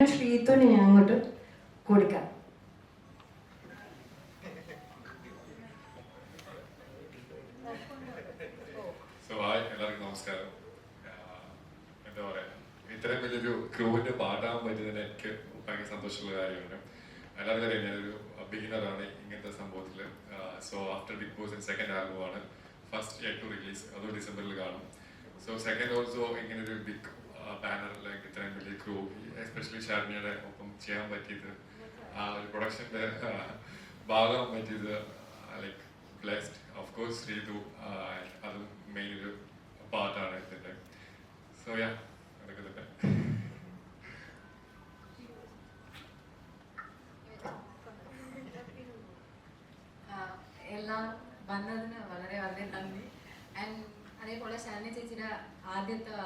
ശ്രീത്തുവിന് ഞാൻ അങ്ങോട്ട് കൊടുക്കാം. എല്ലാവർക്കും നമസ്കാരം. എന്താ പറയാ? ഇത്രയും വലിയൊരു ക്രൂവിന്റെ പാട്ടാകാൻ പറ്റിയതിന് എനിക്ക് ഭയങ്കര സന്തോഷമുള്ള കാര്യമാണ്. എല്ലാവരും അറിയാം ഞാനൊരു ബിഗിനറാണ് ഇങ്ങനത്തെ സംഭവത്തിൽ so after big boss second ആൽബമാണ് first yet to release അത് ഡിസംബറിൽ കാണും. സോ സെക്കൻഡ് ഓൾസോ ഇങ്ങനെ ഒരു ബിഗ് ബാനറിലേക്ക് ഇത്രയും വലിയ ക്രൂ എസ്പെഷ്യലി ഷാർമിയുടെ ഒപ്പം ചെയ്യാൻ പറ്റിയത്. ആ ഒരു പ്രൊഡക്ഷന്റെ ഭാഗം പറ്റിയത് like blessed of course Srithu അതും മെയിൻ ഒരു പാർട്ടാണ് ഇതിന്റെ സോ യാ അതൊക്കെ തന്നെ എല്ലാം വന്നതിന് വളരെ വളരെ നന്ദി. ആൻഡ് അതേപോലെ ശരണ ചേച്ചിയുടെ ആദ്യത്തെ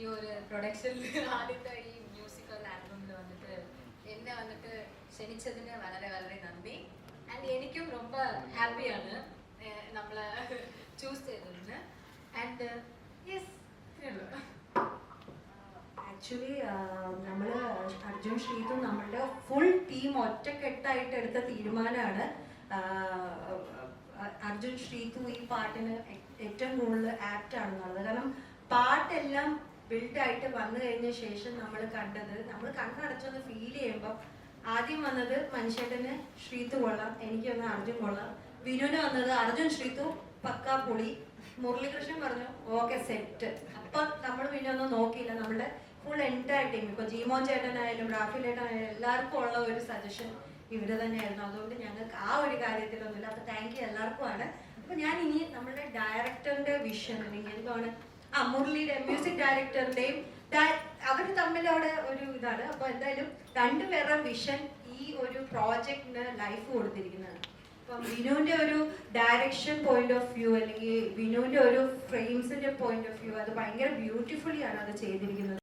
ഈ ഒരു പ്രൊഡക്ഷനിൽ ആദ്യത്തെ ഈ ആൽബമിൽ വന്നിട്ട് എന്നെ വന്നിട്ട് ക്ഷണിച്ചതിന് വളരെ വളരെ നന്ദി ആൻഡ് എനിക്കും ரொம்ப ഹാപ്പിയാണ് നമ്മളെ ചൂസ് ചെയ്തതിന് ആൻഡ് യെസ് ആക്ച്വലി നമ്മൾ അർജുൻ ശ്രീതും നമ്മളുടെ ഫുൾ ടീം ഒറ്റക്കെട്ടായിട്ട് എടുത്ത തീരുമാനമാണ് അർജുൻ ശ്രീതു ഈ പാട്ടിന് ഏ- ഏറ്റവും കൂടുതൽ ആപ്റ്റ് ആണെന്നുള്ളത് കാരണം പാട്ടെല്ലാം ബിൽഡായിട്ട് വന്നു കഴിഞ്ഞ ശേഷം നമ്മൾ കണ്ടത് നമ്മൾ കണ്ണടച്ചൊന്ന് ഫീൽ ചെയ്യുമ്പോൾ ആദ്യം വന്നത് മനുഷ്യട്ടന് ശ്രീതു കൊള്ളാം എനിക്ക് വന്ന അർജുൻ കൊള്ളാം. വിനുവിന് വന്നത് അർജുൻ ശ്രീത്തു പക്കാ പുളി. മുരളീകൃഷ്ണൻ പറഞ്ഞു ഓക്കെ സെറ്റ് അപ്പൊ നമ്മൾ പിന്നെ ഒന്നും നോക്കിയില്ല. നമ്മുടെ ഫുൾ എന്റയർ ടീം ഇപ്പൊ ജീമോൻ ചേട്ടനായാലും റാഫി ചേട്ടനായാലും എല്ലാവർക്കും ഉള്ള ഒരു സജഷൻ ഇവർ തന്നെയായിരുന്നു. അതുകൊണ്ട് ഞങ്ങൾക്ക് ആ ഒരു കാര്യത്തിലൊന്നുമില്ല. അപ്പൊ താങ്ക് യു എല്ലാവർക്കും ആണ് അപ്പൊ ഞാൻ ഇനി നമ്മുടെ ഡയറക്ടറിന്റെ വിഷൻ അല്ലെങ്കിൽ എന്താണ് ആ മുരളിയുടെ മ്യൂസിക് ഡയറക്ടറിന്റെയും അവർ തമ്മിൽ അവിടെ ഒരു ഇതാണ്. അപ്പൊ എന്തായാലും രണ്ടുപേരുടെ വിഷൻ ഈ ഒരു പ്രോജക്റ്റിന് ലൈഫ് കൊടുത്തിരിക്കുന്നതാണ്. അപ്പം വിനുവിന്റെ ഒരു ഡയറക്ഷൻ പോയിന്റ് ഓഫ് വ്യൂ അല്ലെങ്കിൽ വിനുവിന്റെ ഒരു ഫ്രെയിംസിന്റെ പോയിന്റ് ഓഫ് വ്യൂ അത് ഭയങ്കര ബ്യൂട്ടിഫുള്ളി ആണ് അത് ചെയ്തിരിക്കുന്നത്.